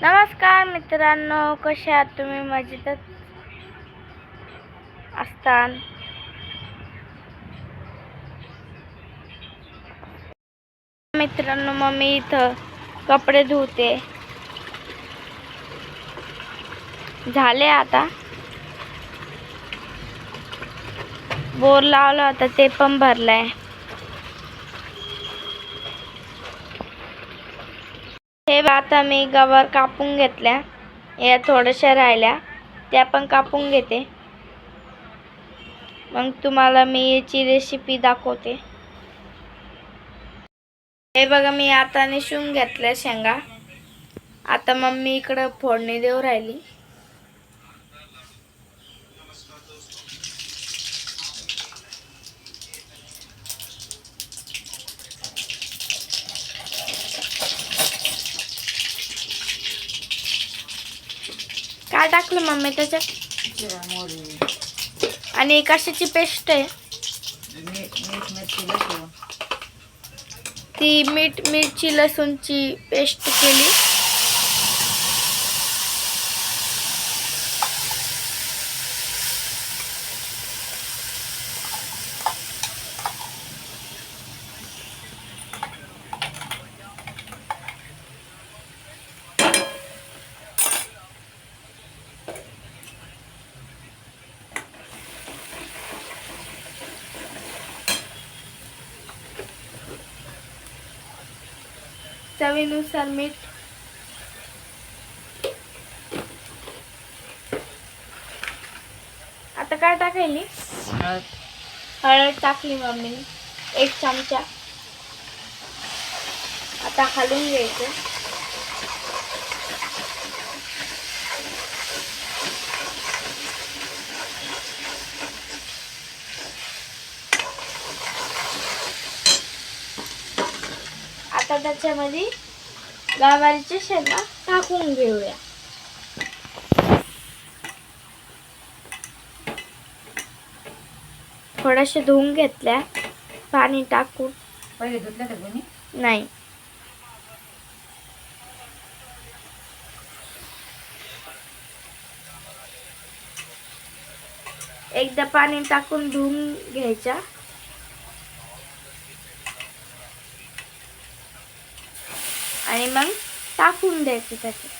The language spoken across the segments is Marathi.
नमस्कार मित्रांनो कसे आहात तुम्ही? मजेतच असतान. मित्रांनो मग मी इथं कपडे धुते. झाले आता. बोर लावला होता ते पण भरलाय. हे आता मी गवार कापून घेतल्या. या थोड्याशा राहिल्या. त्या पण कापून घेते. मग तुम्हाला मी याची रेसिपी दाखवते. हे बघा मी आता निशून घेतल्या शेंगा. आता मम्मी इकडं फोडणी देऊ राहिली. काय टाकलं मम्मी त्याच्यात. आणि कशाची पेस्ट आहे. ती मीठ मिरची लसूणची पेस्ट केली. चवीनुसार मीठ. आता काय टाकायली? हळद. हळद टाकली मम्मीने. एक चमचा. आता हलवून घ्यायचं. आता त्याच्यामध्ये गवारीच्या शेंगा टाकून घेऊया. थोड्याशा धुवून घेतल्या पाणी टाकून. पहिले धुतलं का कोणी नाही. एकदा पाणी टाकून धुवून घ्यायच्या. आणि मग टाकून द्यायचं त्याच्यात.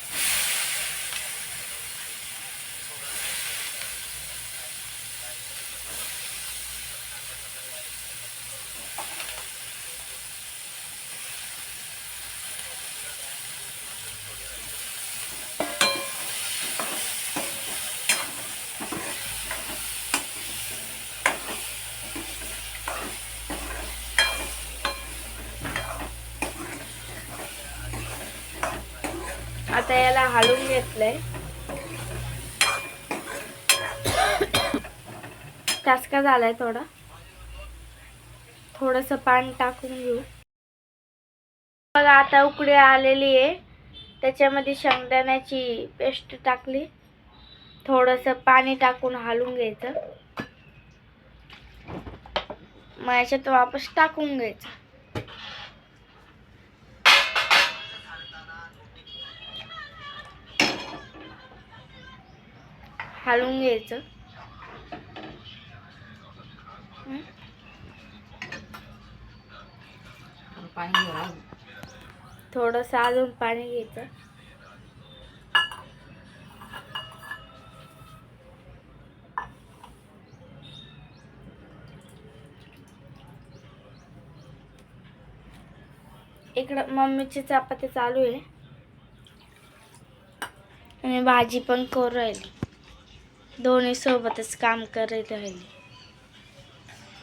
आता याला हलवून घेतलंय. टाचका झालाय थोडा. थोडस पाणी टाकून घेऊ. बघा आता उकडी आलेली आहे. त्याच्यामध्ये शेंगदाण्याची पेस्ट टाकली. थोडस पाणी टाकून हलवून घ्यायचं. मग याच्यात वापस टाकून घ्यायचं. हलवून घ्यायचं. थोडंसं अजून पाणी घ्यायचं. इकडं मम्मीची चपाती चालू आहे. आणि भाजी पण करू राहिली. दोन्ही सोबतच काम करत राहिली.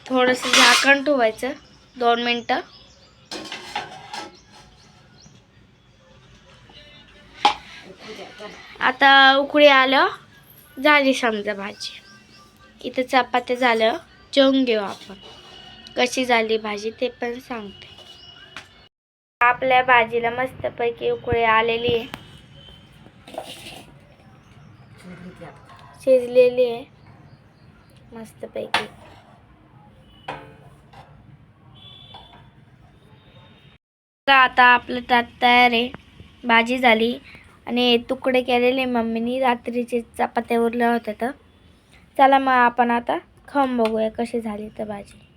थोडंसं झाकण ठेवायचं दोन मिनटं. आता उकळी आलं झाली समजा भाजी. इथं चपात्या झालं जेवून घेऊ आपण. कशी झाली भाजी ते पण सांगते. आपल्या भाजीला मस्तपैकी उकळी आलेली आहे. शिजलेली आहे. मस्तपैकी. आता आपलं त्यात तयार आहे. भाजी झाली. आणि तुकडे केलेले मम्मीनी. रात्रीचे चपात्या उरल्या होत्या तर. चला मग आपण आता खाऊन बघूया कशी झाली तर भाजी.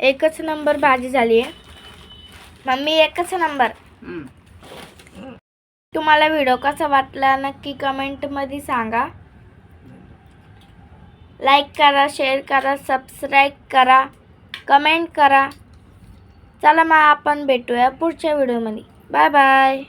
एकच नंबर भाजी झाली आहे. मम्मी एकच नंबर. तुम्हाला व्हिडिओ कसा वाटला नक्की कमेंटमध्ये सांगा. लाईक करा शेअर करा सबस्क्राईब करा कमेंट करा. चला मग आपण भेटूया पुढच्या व्हिडिओमध्ये बाय बाय